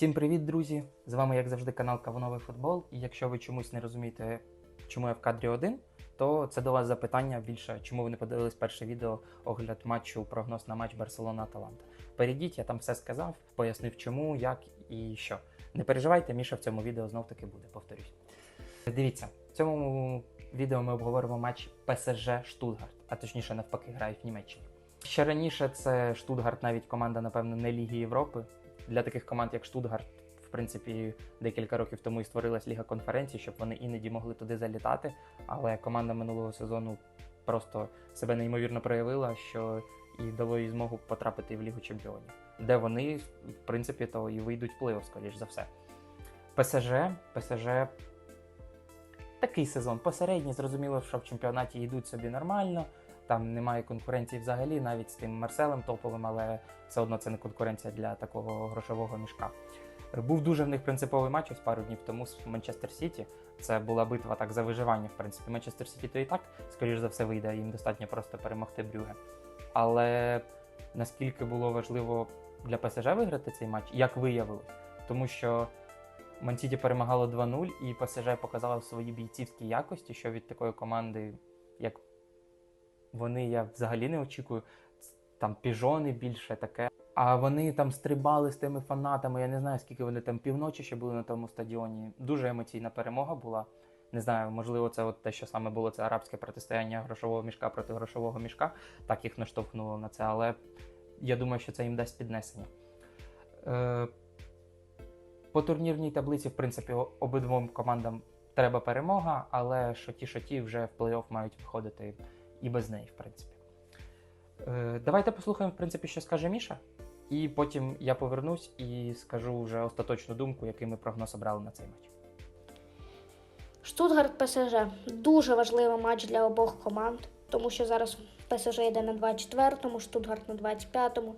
Всім привіт, друзі! З вами, як завжди, канал Кавуновий футбол. І якщо ви чомусь не розумієте, чому я в кадрі один, то це до вас запитання більше, чому ви не подивились перше відео огляд матчу, прогноз на матч Барселона-Аталанта. Перейдіть, я там все сказав, пояснив, чому, як і що. Не переживайте, Міша в цьому відео знов таки буде, повторюсь. Дивіться, в цьому відео ми обговоримо матч ПСЖ Штутгарт, а точніше навпаки, грають в Німеччині. Ще раніше це Штутгарт, навіть команда, напевно, не Ліги Європи. Для таких команд, як Штутгарт, в принципі, декілька років тому і створилась Ліга конференцій, щоб вони іноді могли туди залітати. Але команда минулого сезону просто себе неймовірно проявила, що і дало їй змогу потрапити в Лігу Чемпіонів, де вони, в принципі, то і вийдуть в плей-офф, скоріш за все. ПСЖ, ПСЖ такий сезон посередній, зрозуміло, що в чемпіонаті йдуть собі нормально. Там немає конкуренції взагалі, навіть з тим Марселем топовим, але все одно це не конкуренція для такого грошового мішка. Був дуже в них принциповий матч ось пару днів тому з Манчестер Сіті. Це була битва так за виживання. В принципі, Манчестер Сіті то і так, скоріш за все, вийде. Їм достатньо просто перемогти Брюге. Але наскільки було важливо для ПСЖ виграти цей матч, як виявилось, тому що Мансіті перемагало 2-0, і ПСЖ показала свої бійцівські якості, що від такої команди, як вони, я взагалі не очікую. Там піжони більше таке. А вони там стрибали з тими фанатами. Я не знаю, скільки вони там півночі ще були на тому стадіоні. Дуже емоційна перемога була. Не знаю, можливо, це от те, що саме було це арабське протистояння грошового мішка проти грошового мішка. Так їх наштовхнуло на це, але я думаю, що це їм дасть піднесення. Е, по турнірній таблиці, в принципі, обидвом командам треба перемога, але що ті, що ті вже в плей-офф мають виходити і без неї, в принципі. Е, давайте послухаємо, в принципі, що скаже Міша, і потім я повернусь і скажу вже остаточну думку, який ми прогноз обрали на цей матч. Штутгарт ПСЖ дуже важливий матч для обох команд, тому що зараз ПСЖ йде на 24-му, Штутгарт на 25-му.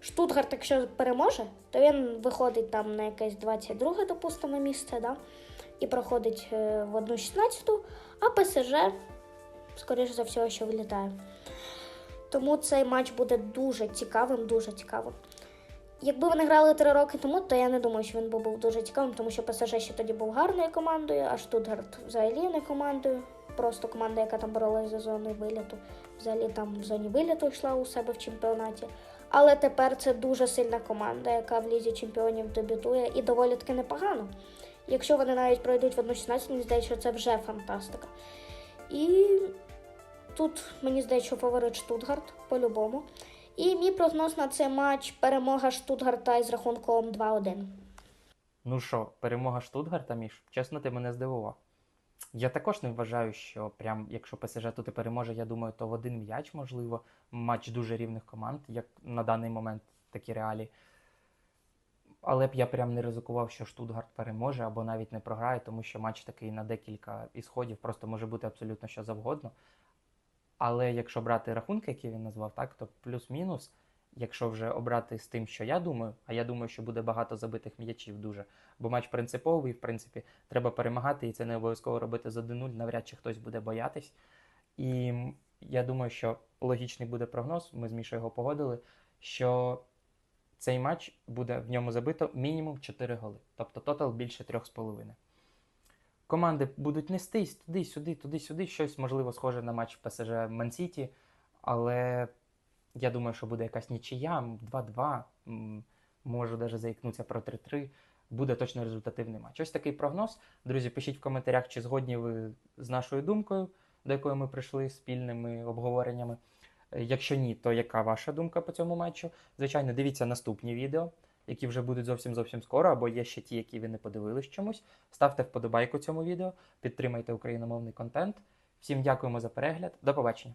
Штутгарт, якщо переможе, то він виходить там на якесь 22 допустимо, місце, да? і проходить е, в 1-16, а ПСЖ, скоріш за все, що вилітає. Тому цей матч буде дуже цікавим, дуже цікавим. Якби вони грали три роки тому, то я не думаю, що він би був дуже цікавим, тому що ПСЖ ще тоді був гарною командою, а Штутгарт взагалі не командою. Просто команда, яка там боролася за зоною виліту, взагалі там в зоні виліту йшла у себе в чемпіонаті. Але тепер це дуже сильна команда, яка в лізі чемпіонів дебютує і доволі таки непогано. Якщо вони навіть пройдуть в 1-16, мені здається, що це вже фантастика. І тут мені здається, фаворит Штутгарт по-любому. І мій прогноз на цей матч перемога Штутгарта із рахунком 2-1. Ну що, перемога Штутгарта, Міш? Чесно, ти мене здивував. Я також не вважаю, що прям якщо ПСЖ тут і переможе, я думаю, то в один м'яч, можливо, матч дуже рівних команд, як на даний момент такі реалії. Але б я прям не ризикував, що Штутгарт переможе або навіть не програє, тому що матч такий на декілька ісходів, просто може бути абсолютно що завгодно. Але якщо брати рахунки, які він назвав, так, то плюс-мінус, якщо вже обрати з тим, що я думаю, а я думаю, що буде багато забитих м'ячів дуже. Бо матч принциповий, в принципі, треба перемагати, і це не обов'язково робити з 1-0, навряд чи хтось буде боятись. І я думаю, що логічний буде прогноз, ми з Мішою його погодили, що цей матч буде в ньому забито мінімум 4 голи. Тобто тотал більше 3,5. Команди будуть нестись туди-сюди, туди-сюди, щось можливо схоже на матч ПСЖ Мансіті, але я думаю, що буде якась нічия, 2-2, можу навіть заікнутися про 3-3. Буде точно результативний матч. Ось такий прогноз. Друзі, пишіть в коментарях, чи згодні ви з нашою думкою, до якої ми прийшли спільними обговореннями. Е, Якщо ні, то яка ваша думка по цьому матчу? Звичайно, дивіться наступні відео, які вже будуть зовсім зовсім скоро, або є ще ті, які ви не подивились чомусь. Ставте вподобайку цьому відео, підтримайте україномовний контент. Всім дякуємо за перегляд. До побачення.